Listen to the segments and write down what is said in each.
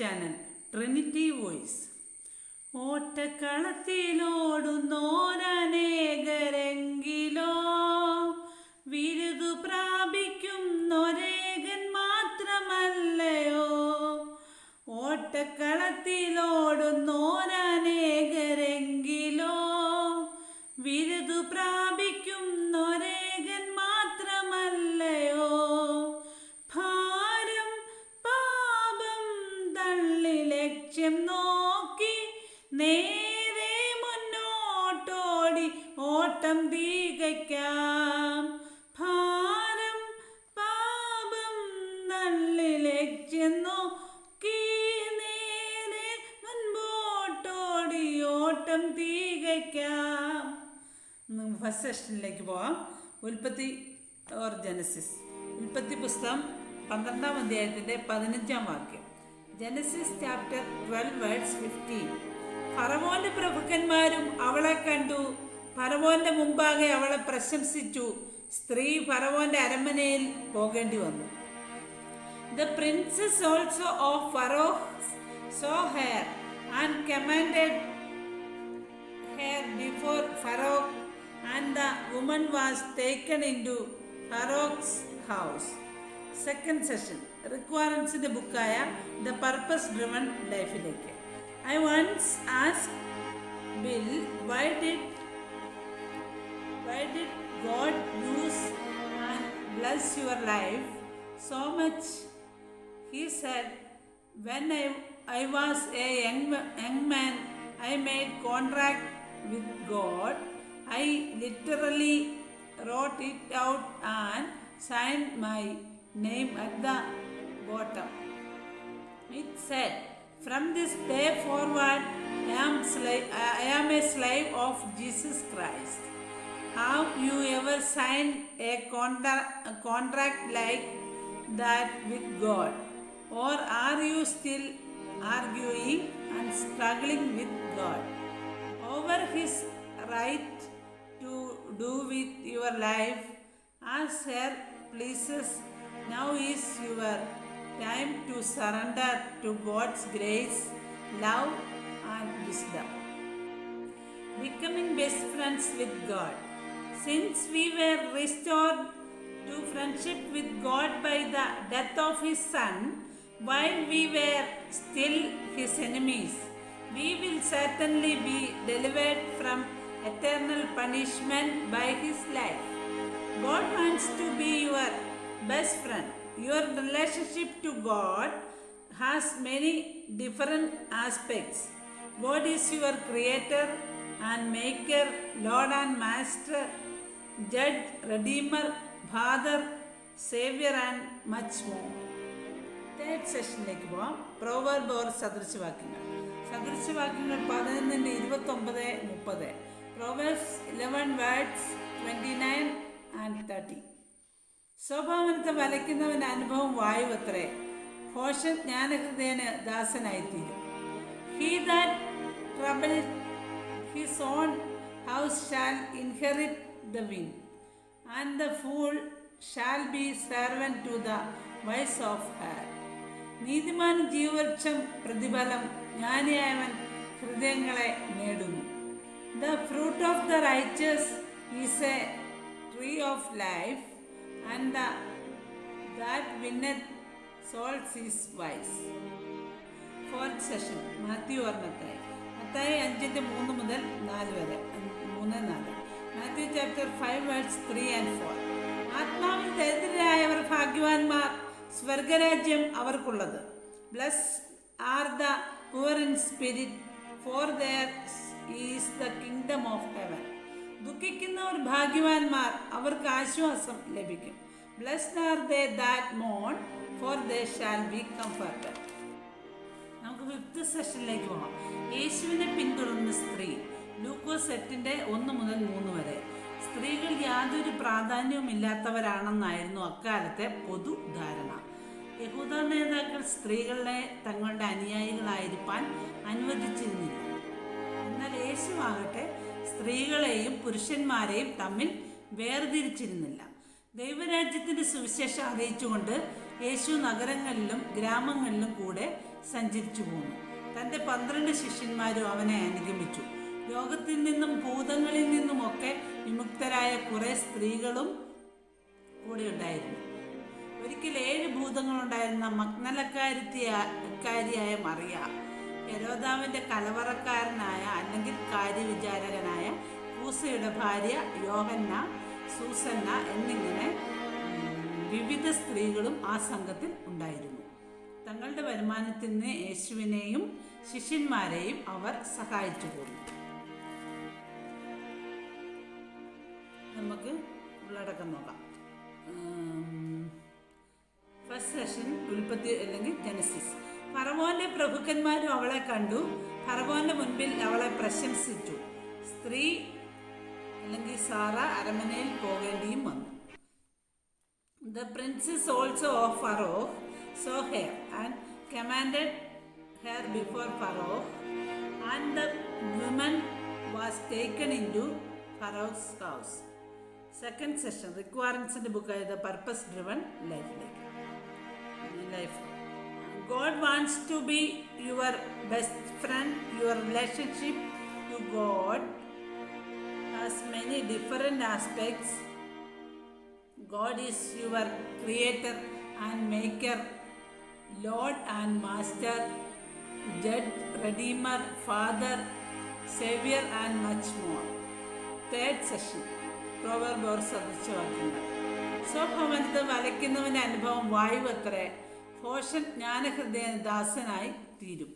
Channel trinity voice. ഓട്ടക്കളത്തിലോടുന്നോരനേകരെങ്കിലോ? വിരുദു പ്രാപിക്കുന്നൊരേകൻ മാത്രമല്ലയോ? ഓട്ടക്കളത്തിലോടുന്നോരനേകരെങ്കിലോ നേരെ മുന്നോട്ടോടി ഓട്ടം തീകയ്ക്കാം. ഭാരം പാപം നോക്കി നേരെ മുൻപോട്ടോടി ഓട്ടം തീകയ്ക്കാം. ഫസ്റ്റ് സെഷനിലേക്ക് പോവാം. ഉൽപ്പത്തി ഓർ ജനസിസ്. ഉൽപ്പത്തി പുസ്തകം പന്ത്രണ്ടാം അധ്യായത്തിന്റെ പതിനഞ്ചാം വാക്യം. Genesis chapter twelve words fifteen. ഫറവോന്റെ പ്രഭുക്കന്മാരും അവളെ കണ്ടു. ഫറവോന്റെ മുമ്പാകെ അവളെ പ്രശംസിച്ചു. സ്ത്രീ ഫറവോന്റെ അരമനയിൽ പോകേണ്ടി വന്നു. The princess also of Pharaoh saw her and command her before Pharaoh and the woman was taken in to Pharaoh's house second session റിക്വയർമെൻസിന്റെ ബുക്കായ ദ പർപ്പസ് ഡ്രിവൺ ലൈഫിലേക്ക് I once asked Bill why did why did God use and bless your life so much? He said, When I, I was a young, young man, I made contract with God. I literally wrote it out and signed my name at the bottom. It said, from this day forward, I am, I am a slave of Jesus Christ. Have you ever signed a, contra- a contract like that with God? Or are you still arguing and struggling with God over His right to do with your life as her pleases? Now is your time to surrender to God's grace, love, and wisdom becoming best friends with God. Since we were restored to friendship with God by the death of His Son, while we were still His enemies, we will certainly be delivered from eternal punishment by His life. God wants to be your best friend. Your relationship to God has many different aspects. God is your creator and maker, Lord and Master, Judge, Redeemer, Father, Savior, and much more. Third സെഷനിലേക്ക് പോവാം proverb or സദൃശവാക്യങ്ങൾ സദൃശവാക്യങ്ങൾ പതിനൊന്നിന്റെ ഇരുപത്തൊമ്പത് മുപ്പത് proverbs eleven words twenty nine and thirty സ്വഭാവനത്തെ വലയ്ക്കുന്നവന്റെ അനുഭവം വായുവത്രേ. ഹോഷൻ ജ്ഞാനഹൃദയന് ദാസനായിത്തീരും. He that trouble his own house shall inherit the wind and the fool shall be servant to the wise of heart നീതിമാൻ ജീവവൃക്ഷം പ്രതിഫലം ജ്ഞാനിയായവൻ ഹൃദയങ്ങളെ നേടുന്നു. The fruit of the righteous is a tree of life and the that winneth souls is wise fourth session Matthew or Mathai മത്തായി അഞ്ചിന്റെ മൂന്ന് മുതൽ നാല് വരെ. മൂന്ന് നാല്. Matthew chapter five words three and four ആത്മാവിൽ ദരിദ്രരായവർ ഭാഗ്യവാന്മാർ സ്വർഗരാജ്യം അവർക്കുള്ളത്. Bless are the poor in spirit for their is the kingdom of heaven ദുഃഖിക്കുന്നവർ ഭാഗ്യവാന്മാർ അവർക്ക് ആശ്വാസം ലഭിക്കും. Blessed are that Mon for they shall be comfort നമുക്ക് ഫിഫ്ത്ത് സെഷനിലേക്ക് പോകാം. യേശുവിനെ പിന്തുടർന്ന സ്ത്രീ ലൂക്കോസ് എട്ടിന്റെ ഒന്ന് മുതൽ മൂന്ന് വരെ. സ്ത്രീകൾ യാതൊരു പ്രാധാന്യവും ഇല്ലാത്തവരാണെന്നായിരുന്നു അക്കാലത്തെ പൊതുധാരണ യഹൂദ നേതാക്കൾ സ്ത്രീകളെ തങ്ങളുടെ അനുയായികളായിരിക്കാൻ അനുവദിച്ചിരുന്നില്ല. എന്നാൽ യേശു ആകട്ടെ സ്ത്രീകളെയും പുരുഷന്മാരെയും തമ്മിൽ വേർതിരിച്ചിരുന്നില്ല. ദൈവരാജ്യത്തിന്റെ സുവിശേഷം അറിയിച്ചുകൊണ്ട് യേശു നഗരങ്ങളിലും ഗ്രാമങ്ങളിലും കൂടെ സഞ്ചരിച്ചു പോന്നു. തന്റെ പന്ത്രണ്ട് ശിഷ്യന്മാരും അവനെ അനുഗമിച്ചു. ലോകത്തിൽ നിന്നും ഭൂതങ്ങളിൽ നിന്നുമൊക്കെ വിമുക്തരായ കുറെ സ്ത്രീകളും കൂടെ ഉണ്ടായിരുന്നു. ഒരിക്കൽ ഏഴ് ഭൂതങ്ങളുണ്ടായിരുന്ന മഗ്നലക്കാരിയായ മറിയ ഹെരോദാവിന്റെ കലവറക്കാരനായ അല്ലെങ്കിൽ കാര്യവിചാരകനായ കൂസയുടെ ഭാര്യ യോഹന്ന സൂസന്ന എന്നിങ്ങനെ വിവിധ സ്ത്രീകളും ആ സംഘത്തിൽ ഉണ്ടായിരുന്നു. തങ്ങളുടെ വരുമാനത്തിന് യേശുവിനെയും ശിഷ്യന്മാരെയും അവർ സഹായിച്ചു പോന്നു. നമുക്ക് ഉള്ളടക്കം നോക്കാം. ഫസ്റ്റ് സെഷൻ ഉൽപ്പത്തി അല്ലെങ്കിൽ ജനസിസ് ഫറവോന്റെ പ്രഭുക്കന്മാരും അവളെ കണ്ടു. ഫറവോന്റെ മുൻപിൽ അവളെ പ്രശംസിച്ചു. സ്ത്രീ അല്ലെങ്കിൽ സാറ അരമനയിൽ പോകേണ്ടിയും വന്നു. The princess also of Pharaoh saw her and commanded her before Pharaoh and the woman was taken in to Pharaoh's house second session റിക്വയർമെൻസിന്റെ ബുക്കായ the purpose driven life life God wants to be your best friend, your relationship to God has many different aspects God is your creator and maker, Lord and master, judge, redeemer, father, savior, and much more. Third session proverb or സദൃശവാക്യങ്ങൾ സ്വഭവനത്ത് വലയ്ക്കുന്നവന്റെ അനുഭവം വായു അത്രേ ഭോഷൻ ജ്ഞാനഹൃദയ ദാസനായി തീരും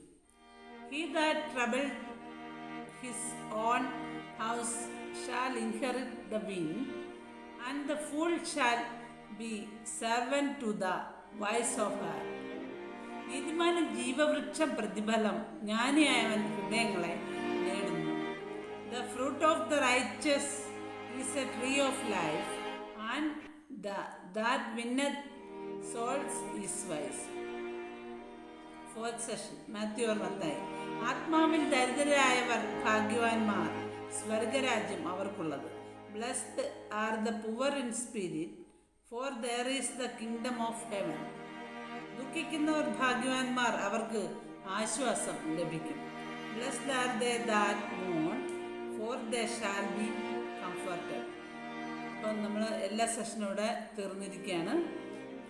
he that trouble his own house shall inherit the win and the full shall be servant to the wise of her. നീതിമാന ജീവവൃക്ഷം പ്രതിഫലം ജ്ഞാനിയായവൻ ഹൃദയങ്ങളെ നേടുന്നു the fruit of the righteous is a tree of life and the that winneth souls is wise. Fourth session Matthew അറുപത്തായി ആത്മാവിൽ ദരിദ്രരായവർ ഭാഗ്യവാന്മാർ സ്വർഗരാജ്യം അവർക്കുള്ളത്. Blessed are the poor in spirit for their is the kingdom of heaven ദുഃഖിക്കുന്നവർ ഭാഗ്യവാന്മാർ അവർക്ക് ആശ്വാസം ലഭിക്കും. Blessed are they that Mon for the shall be comforted അപ്പം നമ്മൾ എല്ലാ സെഷനും ഇവിടെ തീർന്നിരിക്കുകയാണ്.